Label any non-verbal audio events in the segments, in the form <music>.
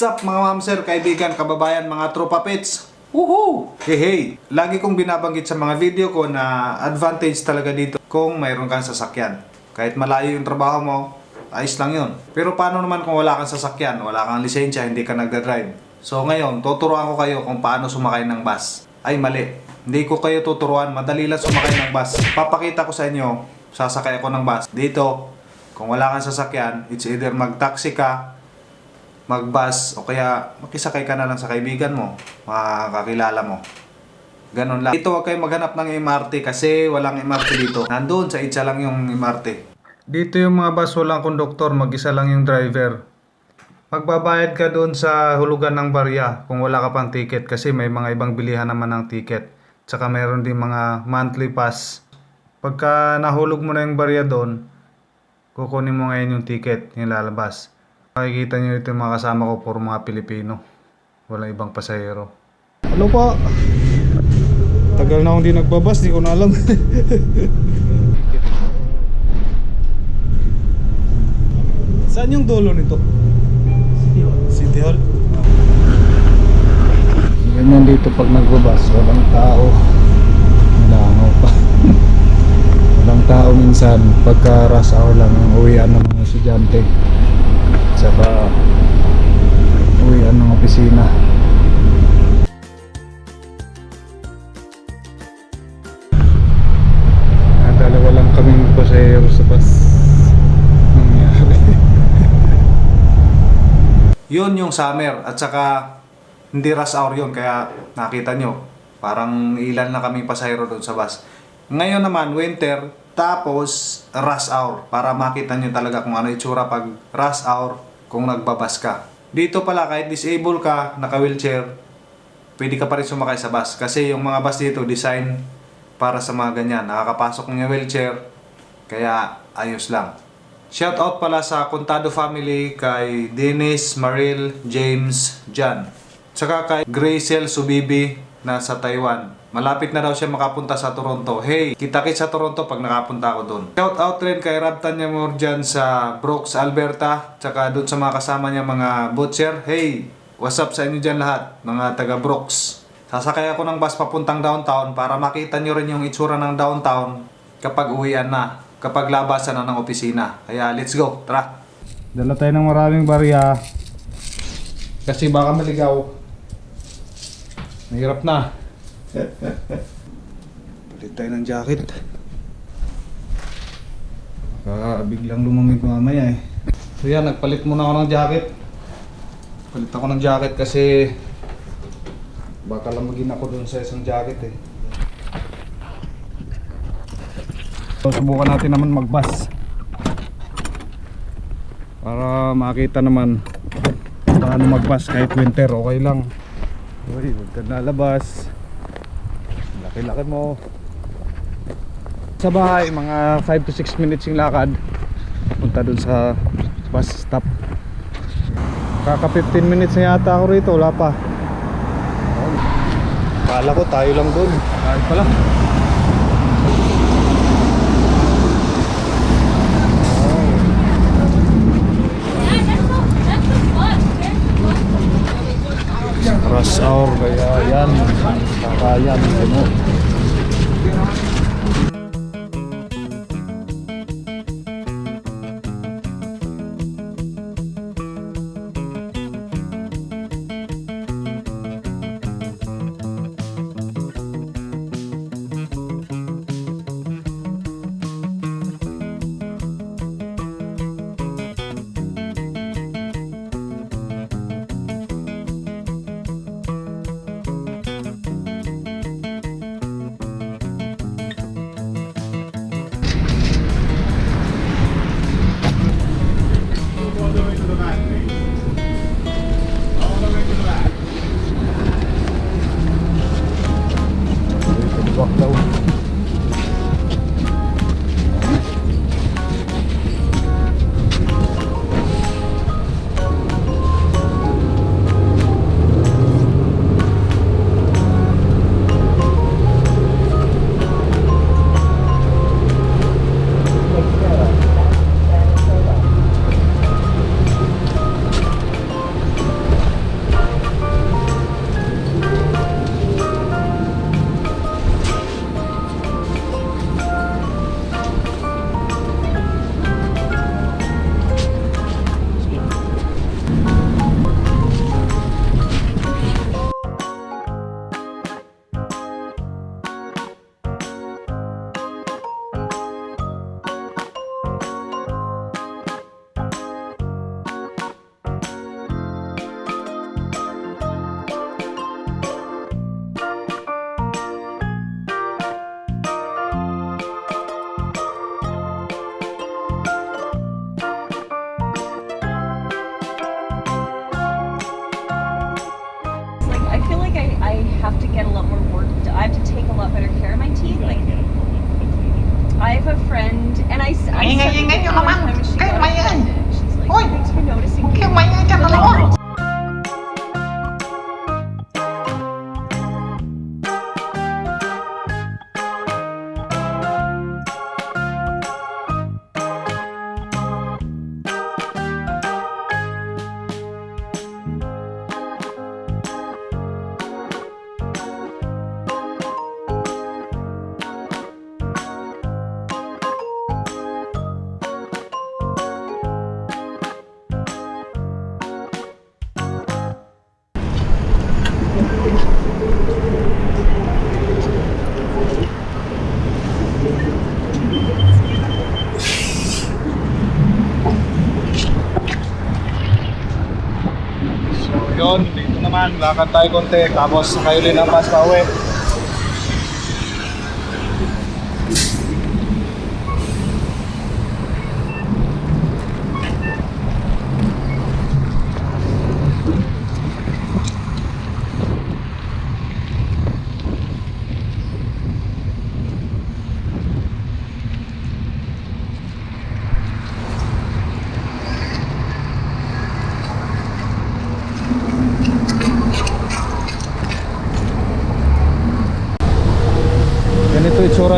What's up mga ma'am sir, kaibigan, kababayan, mga tropa pets? Woohoo! Hey hey! Lagi kong binabanggit sa mga video ko na advantage talaga dito kung mayroon kang sasakyan. Kahit malayo yung trabaho mo, ayos lang yun. Pero paano naman kung wala kang sasakyan, wala kang lisensya, hindi ka nagda-drive? So ngayon, tuturuan ko kayo kung paano sumakay ng bus. Ay mali, hindi ko kayo tuturuan, madali lang sumakay ng bus. Papakita ko sa inyo, sasakay ako ng bus. Dito, kung wala kang sasakyan, it's either mag-taxi ka, mag-bus, o kaya makisakay ka na lang sa kaibigan mo, mga kakilala mo. Ganun lang. Dito huwag kayo maghanap ng MRT kasi walang MRT dito. Nandun sa itsa lang yung MRT. Dito yung mga bus walang konduktor, mag-isa lang yung driver. Magbabayad ka doon sa hulugan ng barya kung wala ka pang ticket kasi may mga ibang bilihan naman ng ticket. Tsaka meron din mga monthly pass. Pagka nahulog mo na yung barya doon, kukunin mo ngayon yung ticket, yung lalabas. Makikita nyo ito yung mga kasama ko, puro mga Pilipino. Walang ibang pasahero. Ano po? Tagal na akong di nagbabas, di ko na alam. <laughs> Saan yung dulo nito? City Hall. Ganyan dito pag nagbabas, walang tao. Malangaw pa. <laughs> walang tao minsan pagka rush hour lang ang uwian ng mga estudyante. Tsaka uwian ng opisina. Ah, dalawa lang kaming pasahero sa bus. Nangyari. <laughs> yun yung summer at saka hindi rush hour yun kaya nakita nyo parang ilan na kaming pasahero doon sa bus. Ngayon naman winter tapos rush hour para makita nyo talaga kung ano itsura pag rush hour kung nagbabas ka. Dito pala kahit disabled ka, naka-wheelchair, pwede ka pa rin sumakay sa bus. Kasi yung mga bus dito, design para sa mga ganyan. Nakakapasok ng wheelchair, kaya ayos lang. Shout out pala sa Contado family kay Dennis, Maril, James, Jan. Tsaka kay Gracel Subibi na sa Taiwan. Malapit na daw siya makapunta sa Toronto. Hey, kita-kits sa Toronto pag nakapunta ako doon. Shout out rin kay Rob Tanyamor dyan sa Brooks, Alberta. Tsaka doon sa mga kasama niya mga butcher. Hey, what's up sa inyo dyan lahat, mga taga Brooks. Sasakay ako ng bus papuntang downtown para makita nyo rin yung itsura ng downtown kapag uwian na, kapag labasan na ng opisina. Kaya let's go, tara. Dala tayo ng maraming barya. Kasi baka maligaw. Mahirap na. Palit tayo ng jacket. Baka biglang lumamig mamaya eh. So yan, nagpalit muna ako ng jacket. Palit ako ng jacket kasi baka lamagin ako dun sa isang jacket eh. So, subukan natin naman mag-bus. Para makita naman paano mag-bus kahit winter, okay lang. Uy, huwag ka nalabas. Laki-laki mo. Sa bahay, mga 5 to 6 minutes yung lakad. Punta dun sa bus stop. Kaka 15 minutes na yata ako rito, wala pa. Kala ko tayo lang dun. Kahit pala. Hour kaya yan. Kakayan mo. Yun, dito naman, lakad tayo konti, tapos kayo din ang bus pa uwi.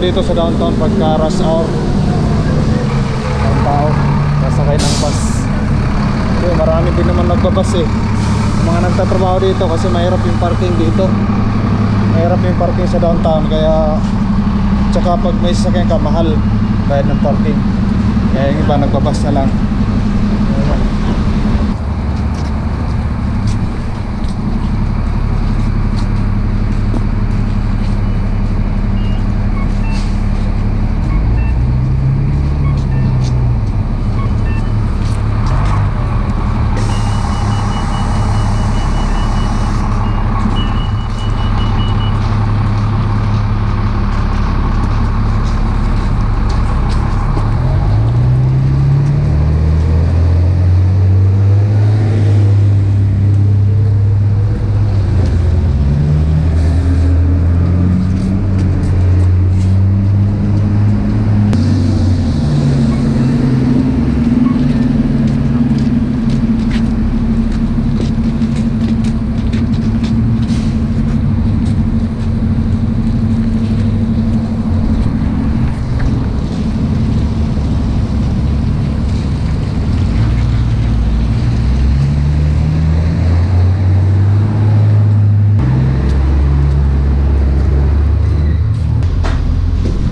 Itsura dito sa downtown pagka rush hour. Ang tao, nasakay ng bus. Kaya marami din naman nagbabas eh. Mga nagtatrabaho dito kasi mahirap yung parking dito. Mahirap yung parking sa downtown kaya tsaka pag may sasakyan ka mahal bayad ng parking. Kaya yung iba nagbabas na lang. Ewan.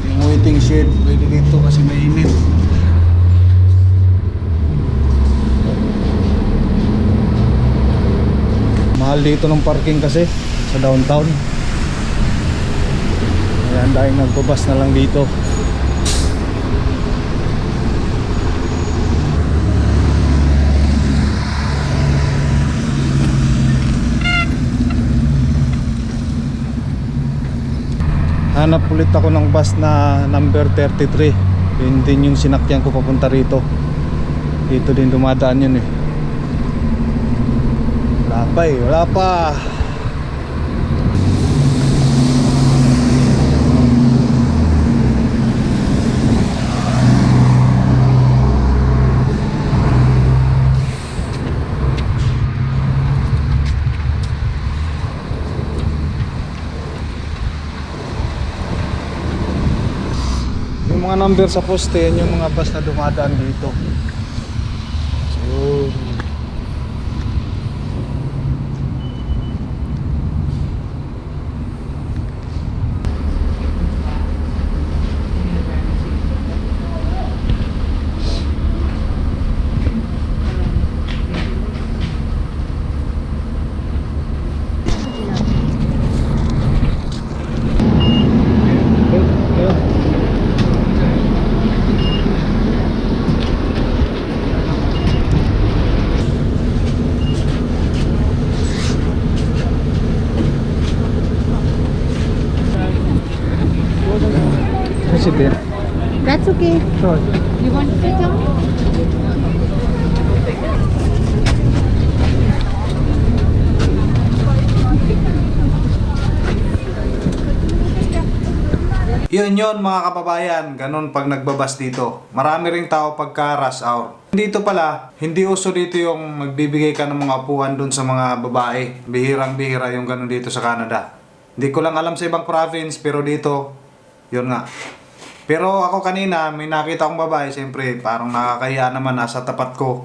Yung waiting shed, pwede dito kasi mainit. Mahal dito ng parking kasi sa downtown. Kaya ang dahil nagbabas na lang dito. hanap ulit ako ng bus na number 33 yun din yung sinakyan ko papunta rito dito din dumadaan yun eh wala pa eh wala pa Yung mga number sa poste, yan yung mga bus na dumadaan dito. So, President. That's okay. Sure. You want to sit down? Yun yun mga kababayan, ganun pag nagbabas dito. Marami ring tao pagka rush hour. Dito pala, hindi uso dito yung magbibigay ka ng mga upuan dun sa mga babae. Bihirang bihira yung ganun dito sa Canada. Hindi ko lang alam sa ibang province, pero dito, yun nga. Pero ako kanina, may nakita akong babae, siyempre, parang nakakahiya naman, nasa tapat ko.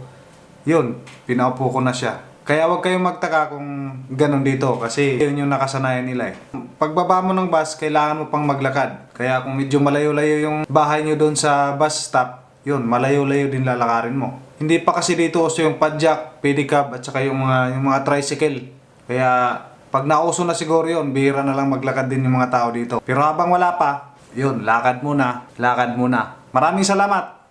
Yun, pinaupo ko na siya. Kaya huwag kayong magtaka kung ganun dito kasi yun yung nakasanayan nila eh. Pagbaba mo ng bus, kailangan mo pang maglakad. Kaya kung medyo malayo-layo yung bahay nyo doon sa bus stop, yun, malayo-layo din lalakarin mo. Hindi pa kasi dito uso yung padjak, pedicab at saka yung mga, yung mga tricycle. Kaya pag nauso na siguro yun, bihira na lang maglakad din yung mga tao dito. Pero habang wala pa, yun, lakad muna, lakad muna. Maraming salamat!